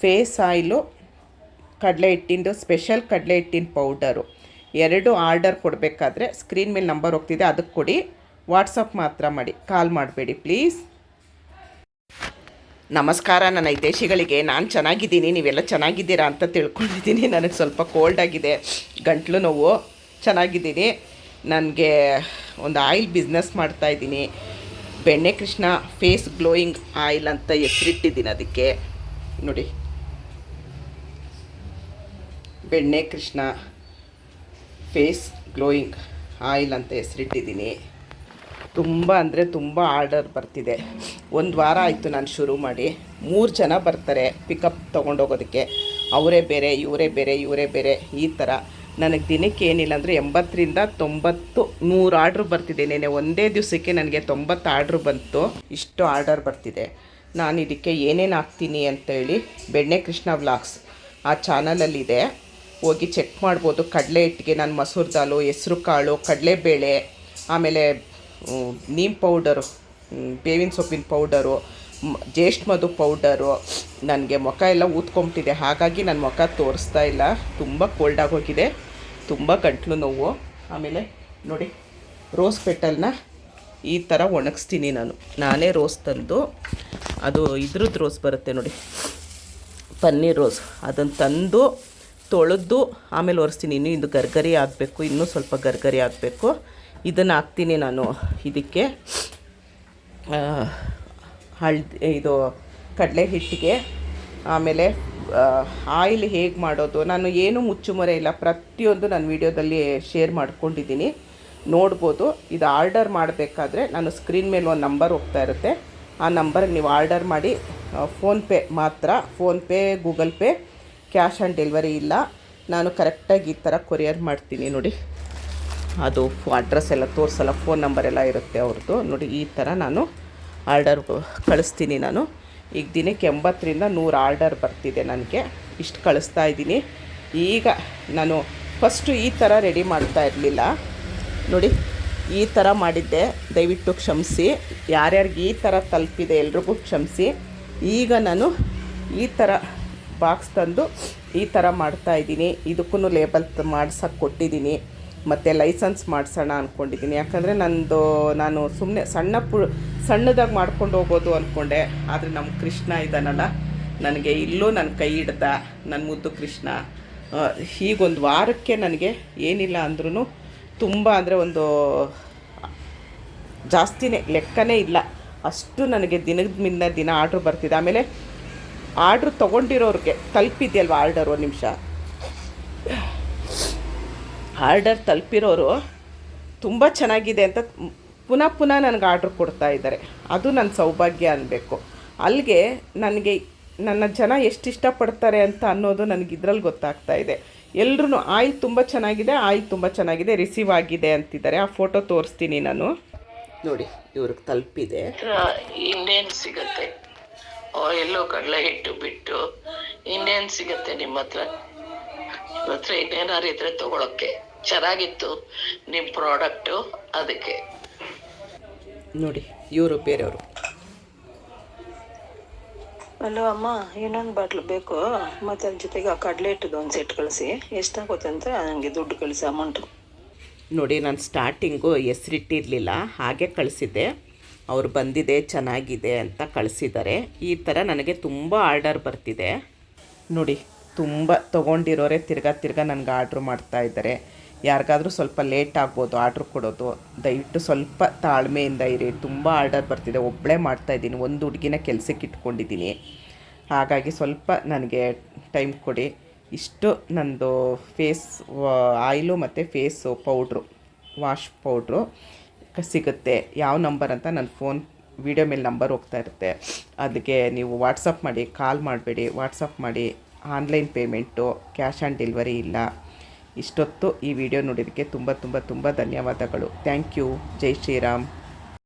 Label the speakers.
Speaker 1: Face oil, ಕಡಲೆ ಹಿಟ್ಟಿಂದು, special ಕಡಲೆ ಹಿಟ್ಟಿನ ಪೌಡರು. ಎರಡು ಆರ್ಡರ್ ಕೊಡಬೇಕಾದ್ರೆ ಸ್ಕ್ರೀನ್ ಮೇಲೆ ನಂಬರ್ ಹೋಗ್ತಿದೆ, ಅದಕ್ಕೆ ಕೊಡಿ. ವಾಟ್ಸಪ್ ಮಾತ್ರ ಮಾಡಿ, ಕಾಲ್ ಮಾಡಬೇಡಿ ಪ್ಲೀಸ್. ನಮಸ್ಕಾರ, ನನ್ನ ಹಿತೈಷಿಗಳಿಗೆ ನಾನು ಚೆನ್ನಾಗಿದ್ದೀನಿ, ನೀವೆಲ್ಲ ಚೆನ್ನಾಗಿದ್ದೀರಾ ಅಂತ ತಿಳ್ಕೊಂಡಿದ್ದೀನಿ. ನನಗೆ ಸ್ವಲ್ಪ ಕೋಲ್ಡ್ ಆಗಿದೆ, ಗಂಟ್ಲು ನೋವು. ಚೆನ್ನಾಗಿದ್ದೀನಿ. ನನಗೆ ಒಂದು ಆಯಿಲ್ ಬಿಸ್ನೆಸ್ ಮಾಡ್ತಾಯಿದ್ದೀನಿ ಬೆಣ್ಣೆ ಕೃಷ್ಣ ಫೇಸ್ ಗ್ಲೋಯಿಂಗ್ ಆಯಿಲ್ ಅಂತ ಹೆಸರಿಟ್ಟಿದ್ದೀನಿ ಅದಕ್ಕೆ. ನೋಡಿ. ಬೆಣ್ಣೆ, ಕೃಷ್ಣ, ಫೇಸ್ ಗ್ಲೋಯಿಂಗ್, ಆಯಿಲ್ ಅಂತ ಹೆಸರಿಟ್ಟಿದ್ದೀನಿ. ತುಂಬ ಅಂದರೆ ತುಂಬ ಆರ್ಡರ್ ಬರ್ತಿದೆ. ಒಂದು ವಾರ ಆಯಿತು ನಾನು ಶುರು ಮಾಡಿ. ಮೂರು ಜನ ಬರ್ತಾರೆ ಪಿಕಪ್ ತೊಗೊಂಡೋಗೋದಕ್ಕೆ. ಅವರೇ ಬೇರೆ, ಇವರೇ ಬೇರೆ ಇವರೇ ಬೇರೆ, ಈ ಥರ ನನಗೆ ದಿನಕ್ಕೆ ಏನಿಲ್ಲ ಅಂದರೆ ಎಂಬತ್ತರಿಂದ ತೊಂಬತ್ತು, ನೂರು ಆರ್ಡ್ರ್ ಬರ್ತಿದೆ. ನೆನೆ ಒಂದೇ ದಿವಸಕ್ಕೆ ನನಗೆ ತೊಂಬತ್ತು ಆರ್ಡ್ರ್ ಬಂತು. ಇಷ್ಟು ಆರ್ಡರ್ ಬರ್ತಿದೆ. ನಾನು ಇದಕ್ಕೆ ಏನೇನು ಹಾಕ್ತೀನಿ ಅಂತೇಳಿ ಬೆಣ್ಣೆ, ಕೃಷ್ಣ ವ್ಲಾಗ್ಸ್ ಆ ಚಾನಲಲ್ಲಿದೆ. ಹೋಗಿ ಚೆಕ್ ಮಾಡ್ಬೋದು. ಕಡಲೆ ಹಿಟ್ಟಿಗೆ ನಾನು ಮಸೂರ್ ದಾಲು, ಹೆಸ್ರು ಕಾಳು ಕಡಲೆಬೇಳೆ ಆಮೇಲೆ ನೀಮ್ ಪೌಡರು ಬೇವಿನ ಸೊಪ್ಪಿನ ಪೌಡರು ಮಧು ಪೌಡರು ನನಗೆ ಮುಖ ಎಲ್ಲ ಊದ್ಕೊಂಬಿಟ್ಟಿದೆ. ಹಾಗಾಗಿ ನನ್ನ ಮುಖ ತೋರಿಸ್ತಾ ಇಲ್ಲ. ತುಂಬ ಕೋಲ್ಡ್ ಆಗೋಗಿದೆ. ತುಂಬ ಗಂಟ್ಲು ನೋವು. ಆಮೇಲೆ ನೋಡಿ ರೋಸ್ ಪೆಟಲ್ನ ಈ ಥರ ಒಣಗಿಸ್ತೀನಿ ನಾನು. ನಾನೇ ರೋಸ್ ತಂದು, ಅದು ಇದ್ರದ್ದು ರೋಸ್ ಬರುತ್ತೆ ನೋಡಿ. ಪನ್ನೀರ್ ರೋಸ್ ಅದನ್ನು ತಂದು ತೊಳೆದು ಆಮೇಲೆ ಒರೆಸ್ತೀನಿ. ಇನ್ನೂ ಇದು ಗರ್ಗರಿ ಆಗಬೇಕು. ಇನ್ನೂ ಸ್ವಲ್ಪ ಗರ್ಗರಿ ಆಗಬೇಕು. ಇದನ್ನು ಹಾಕ್ತೀನಿ ನಾನು ಇದಕ್ಕೆ. ಹಳ್ದಿ, ಇದು ಕಡಲೆ ಹಿಟ್ಟಿಗೆ ಆಮೇಲೆ ಆಯಿಲ್ ಹೇಗೆ ಮಾಡೋದು? ನಾನು ಏನು ಮುಚ್ಚುಮರೆ ಇಲ್ಲ. ಪ್ರತಿಯೊಂದು ನಾನು ವೀಡಿಯೋದಲ್ಲಿ ಶೇರ್ ಮಾಡ್ಕೊಂಡಿದ್ದೀನಿ. ನೋಡ್ಬೋದು. ಇದು ಆರ್ಡರ್ ಮಾಡಬೇಕಾದ್ರೆ ನಾನು ಸ್ಕ್ರೀನ್ ಮೇಲೆ ಒಂದು ನಂಬರ್ ಹೋಗ್ತಾ ಇರುತ್ತೆ. ಆ ನಂಬರ್ಗೆ ನೀವು ಆರ್ಡರ್ ಮಾಡಿ ಫೋನ್ಪೇ ಮಾತ್ರ. PhonePe, Google Pay. Cash on delivery ಇಲ್ಲ. ನಾನು ಕರೆಕ್ಟಾಗಿ ಈ ಥರ ಕೊರಿಯರ್ ಮಾಡ್ತೀನಿ ನೋಡಿ. ಅದು ಅಡ್ರೆಸ್ ಎಲ್ಲ ತೋರಿಸಲ್ಲ, ಫೋನ್ ನಂಬರ್ ಎಲ್ಲ ಇರುತ್ತೆ ಅವ್ರದ್ದು. ನೋಡಿ, ಈ ಥರ ನಾನು ಆರ್ಡರ್ ಕಳಿಸ್ತೀನಿ ನಾನು. ಈಗ ದಿನಕ್ಕೆ ಎಂಬತ್ತರಿಂದ ನೂರು ಆರ್ಡರ್ ಬರ್ತಿದೆ ನನಗೆ. ಇಷ್ಟು ಕಳಿಸ್ತಾ ಇದ್ದೀನಿ. ಈಗ ನಾನು ಫಸ್ಟು ಈ ಥರ ರೆಡಿ ಮಾಡ್ತಾ ಇರಲಿಲ್ಲ. ನೋಡಿ, ಈ ಥರ ಮಾಡಿದ್ದೆ. ದಯವಿಟ್ಟು ಕ್ಷಮಿಸಿ. ಯಾರ್ಯಾರಿಗೆ ಈ ಥರ ತಲುಪಿದೆ ಎಲ್ರಿಗೂ ಕ್ಷಮಿಸಿ. ಈಗ ನಾನು ಈ ಥರ ಬಾಕ್ಸ್ ತಂದು ಈ ಥರ ಮಾಡ್ತಾ ಇದ್ದೀನಿ. ಇದಕ್ಕೂ ಲೇಬಲ್ ಮಾಡ್ಸೋಕ್ಕೆ ಕೊಟ್ಟಿದ್ದೀನಿ. ಮತ್ತು ಲೈಸೆನ್ಸ್ ಮಾಡಿಸೋಣ ಅಂದ್ಕೊಂಡಿದ್ದೀನಿ ಯಾಕಂದರೆ ನಂದು, ನಾನು ಸುಮ್ಮನೆ ಸಣ್ಣ ಪು, ಸಣ್ಣದಾಗಿ ಮಾಡ್ಕೊಂಡು ಹೋಗೋದು ಅಂದ್ಕೊಂಡೆ ಆದರೆ ನಮ್ಮ ಕೃಷ್ಣ ಇದ್ದಾನಲ್ಲ, ನನಗೆ ಇಲ್ಲೂ ನನ್ನ ಕೈ ಹಿಡ್ದ ನನ್ನ ಮುದ್ದು ಕೃಷ್ಣ. ಹೀಗೊಂದು ವಾರಕ್ಕೆ ನನಗೆ ಏನಿಲ್ಲ ಅಂದ್ರೂ ತುಂಬ ಅಂದರೆ ಒಂದು ಜಾಸ್ತಿನೇ ಲೆಕ್ಕನೇ ಇಲ್ಲ. ಅಷ್ಟು ನನಗೆ ದಿನದ ಮಿಂದ ದಿನ ಆರ್ಡ್ರ್ ಬರ್ತಿದೆ. ಆಮೇಲೆ ಆರ್ಡ್ರ್ ತೊಗೊಂಡಿರೋರಿಗೆ ತಲುಪಿದೆಯಲ್ವ ಆರ್ಡರ್ ಒಂದು ನಿಮಿಷ? ಆರ್ಡರ್ ತಲುಪಿರೋರು ತುಂಬ ಚೆನ್ನಾಗಿದೆ ಅಂತ ಪುನಃ ಪುನಃ ನನಗೆ ಆರ್ಡ್ರ್ ಕೊಡ್ತಾ ಇದ್ದಾರೆ. ಅದು ನನ್ನ ಸೌಭಾಗ್ಯ ಅನ್ನಬೇಕು ಅಲ್ಲಿಗೆ ನನಗೆ ನನ್ನ ಜನ ಎಷ್ಟು ಇಷ್ಟಪಡ್ತಾರೆ ಅಂತ ಅನ್ನೋದು ನನಗೆ ಇದರಲ್ಲಿ ಗೊತ್ತಾಗ್ತಾ ಇದೆ. ಎಲ್ಲರೂ ಆಯಿಲ್ ತುಂಬ ಚೆನ್ನಾಗಿದೆ, ಆಯಿಲ್ ತುಂಬ ಚೆನ್ನಾಗಿದೆ, ರಿಸೀವ್ ಆಗಿದೆ ಅಂತಿದ್ದಾರೆ. ಆ ಫೋಟೋ ತೋರಿಸ್ತೀನಿ ನಾನು. ನೋಡಿ, ಇವ್ರಿಗೆ ತಲುಪಿದೆ.
Speaker 2: ಸಿಗುತ್ತೆ? ಎಲ್ಲೋ ಕಡಲೆ ಹಿಟ್ಟು ಬಿಟ್ಟು ಇನ್ನೇನ್ ಸಿಗತ್ತೆ ನಿಮ್ಮ ಹತ್ರ? ನಿಮ್ಮ ಹತ್ರ ಇನ್ನೇನಾರು ಇದ್ರೆ ತಗೊಳಕ್ಕೆ. ಚೆನ್ನಾಗಿತ್ತು ನಿಮ್ ಪ್ರಾಡಕ್ಟು ಅದಕ್ಕೆ.
Speaker 1: ನೋಡಿ ಇವರು ಬೇರೆಯವರು.
Speaker 3: ಅಲೋ ಅಮ್ಮ ಇನ್ನೊಂದು ಬಾಟ್ಲು ಬೇಕು. ಮತ್ತೆ ಅದ್ರ ಜೊತೆಗೆ ಆ ಕಡಲೆ ಹಿಟ್ಟದು ಒಂದು ಸೆಟ್ ಕಳಿಸಿ. ಎಷ್ಟಾಗುತ್ತೆ ಅಂತ ನನಗೆ ದುಡ್ಡು ಕಳಿಸಿ ಅಮೌಂಟು
Speaker 1: ನೋಡಿ ನಾನು ಸ್ಟಾರ್ಟಿಂಗು ಹೆಸರಿಟ್ಟಿರಲಿಲ್ಲ ಹಾಗೆ ಕಳಿಸಿದ್ದೆ. ಅವ್ರು ಬಂದಿದೆ, ಚೆನ್ನಾಗಿದೆ ಅಂತ ಕಳಿಸಿದ್ದಾರೆ ಈ ಥರ ನನಗೆ ತುಂಬ ಆರ್ಡರ್ ಬರ್ತಿದೆ. ನೋಡಿ, ತುಂಬ ತೊಗೊಂಡಿರೋರೆ ತಿರ್ಗಾ ತಿರ್ಗಾ ನನಗೆ ಆರ್ಡ್ರ್ ಮಾಡ್ತಾ ಇದ್ದಾರೆ. ಯಾರಿಗಾದ್ರೂ ಸ್ವಲ್ಪ ಲೇಟ್ ಆಗ್ಬೋದು ಆರ್ಡ್ರ್ ಕೊಡೋದು. ದಯವಿಟ್ಟು ಸ್ವಲ್ಪ ತಾಳ್ಮೆಯಿಂದ ಇರಿ. ತುಂಬ ಆರ್ಡರ್ ಬರ್ತಿದೆ. ಒಬ್ಬಳೇ ಮಾಡ್ತಾಯಿದ್ದೀನಿ ಒಂದು ಹುಡುಗಿನ ಕೆಲಸಕ್ಕೆ ಇಟ್ಕೊಂಡಿದ್ದೀನಿ. ಹಾಗಾಗಿ ಸ್ವಲ್ಪ ನನಗೆ ಟೈಮ್ ಕೊಡಿ. ಇಷ್ಟು ನಂದು ಫೇಸ್ ಆಯಿಲು ಮತ್ತು ಫೇಸು ಪೌಡ್ರು, ವಾಶ್ ಪೌಡ್ರು. ಸಿಗುತ್ತೆ. ಯಾವ ನಂಬರ್ ಅಂತ ನನ್ನ ಫೋನ್, ವಿಡಿಯೋ ಮೇಲೆ ನಂಬರ್ ಹೋಗ್ತಾ ಇರುತ್ತೆ. ಅದಕ್ಕೆ ನೀವು ವಾಟ್ಸಪ್ ಮಾಡಿ, ಕಾಲ್ ಮಾಡಬೇಡಿ. ವಾಟ್ಸಪ್ ಮಾಡಿ, online payment, cash on delivery ಇಲ್ಲ. ಇಷ್ಟೊತ್ತು ಈ ವಿಡಿಯೋ ನೋಡಿದ್ದಕ್ಕೆ ತುಂಬ ತುಂಬ ತುಂಬ ಧನ್ಯವಾದಗಳು. Thank you. ಜೈ ಶ್ರೀರಾಮ್.